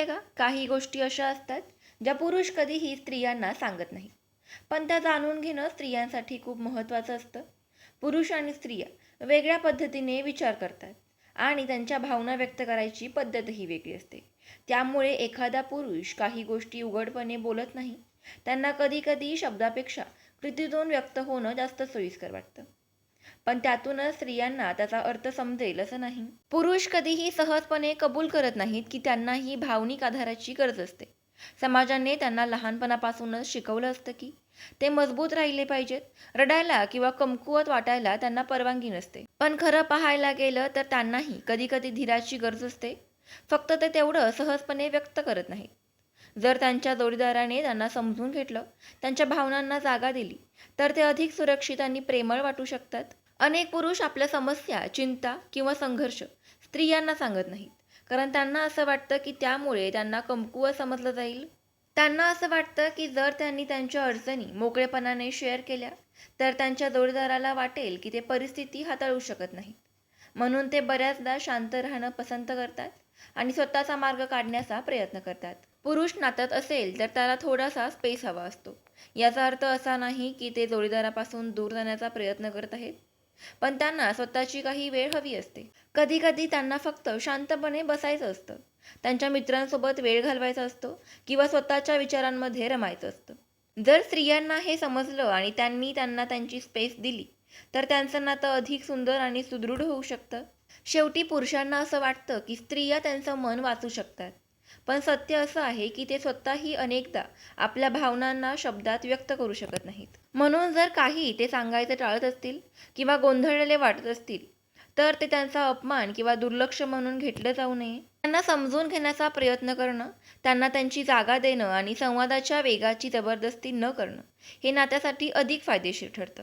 आहे का? काही गोष्टी अशा असतात ज्या पुरुष कधीही स्त्रियांना सांगत नाही. पण त्या जाणून घेणं स्त्रियांसाठी खूप महत्त्वाचं असतं. पुरुष आणि स्त्रिया वेगळ्या पद्धतीने विचार करतात आणि त्यांच्या भावना व्यक्त करायची पद्धतही वेगळी असते. त्यामुळे एखादा पुरुष काही गोष्टी उघडपणे बोलत नाही. त्यांना कधीकधी शब्दापेक्षा कृतीतून व्यक्त होणं जास्त सोयीस्कर वाटतं. पण त्यातूनच स्त्रियांना त्याचा अर्थ समजेल असं नाही. पुरुष कधीही सहजपणे कबूल करत नाहीत की त्यांनाही भावनिक आधाराची गरज असते. समाजाने त्यांना लहानपणापासूनच शिकवलं असतं की ते मजबूत राहिले पाहिजेत. रडायला किंवा कमकुवत वाटायला त्यांना परवानगी नसते. पण खरं पाहायला गेलं तर त्यांनाही कधीकधी धीराची गरज असते. फक्त ते तेवढं सहजपणे व्यक्त करत नाहीत. जर त्यांच्या जोडीदाराने त्यांना समजून घेतलं त्यांच्या भावनांना जागा दिली तर ते अधिक सुरक्षित आणि प्रेमळ वाटू शकतात. अनेक पुरुष आपल्या समस्या चिंता किंवा संघर्ष स्त्रियांना सांगत नाहीत. कारण त्यांना असं वाटतं की त्यामुळे त्यांना कमकुवत समजलं जाईल. त्यांना असं वाटतं की जर त्यांनी त्यांच्या अडचणी मोकळेपणाने शेअर केल्या तर त्यांच्या जोडीदाराला वाटेल की ते परिस्थिती हाताळू शकत नाहीत. म्हणून ते बऱ्याचदा शांत राहणं पसंत करतात आणि स्वतःचा मार्ग काढण्याचा प्रयत्न करतात. पुरुष नात्यात असेल तर त्याला थोडासा स्पेस हवा असतो. याचा अर्थ असा नाही की ते जोडीदारापासून दूर जाण्याचा प्रयत्न करत आहेत. पण त्यांना स्वतःची काही वेळ हवी असते. कधी कधी त्यांना फक्त शांतपणे बसायचं असतं. त्यांच्या मित्रांसोबत वेळ घालवायचा असतो किंवा स्वतःच्या विचारांमध्ये रमायचं असतं. जर स्त्रियांना हे समजलं आणि त्यांनी त्यांना त्यांची स्पेस दिली तर त्यांचं नातं अधिक सुंदर आणि सुदृढ होऊ शकतं. शेवटी पुरुषांना असं वाटतं की स्त्रिया त्यांचं मन वाचू शकतात. पण सत्य असं आहे की ते स्वतःही अनेकदा आपल्या भावनांना शब्दात व्यक्त करू शकत नाहीत. म्हणून जर काही ते सांगायचं टाळत असतील किंवा गोंधळलेले वाटत असतील तर ते त्यांचा अपमान किंवा दुर्लक्ष म्हणून घेतलं जाऊ नये. त्यांना समजून घेण्याचा प्रयत्न करणं त्यांना त्यांची जागा देणं आणि संवादाच्या वेगाची जबरदस्ती न करणं हे नात्यासाठी अधिक फायदेशीर ठरतं.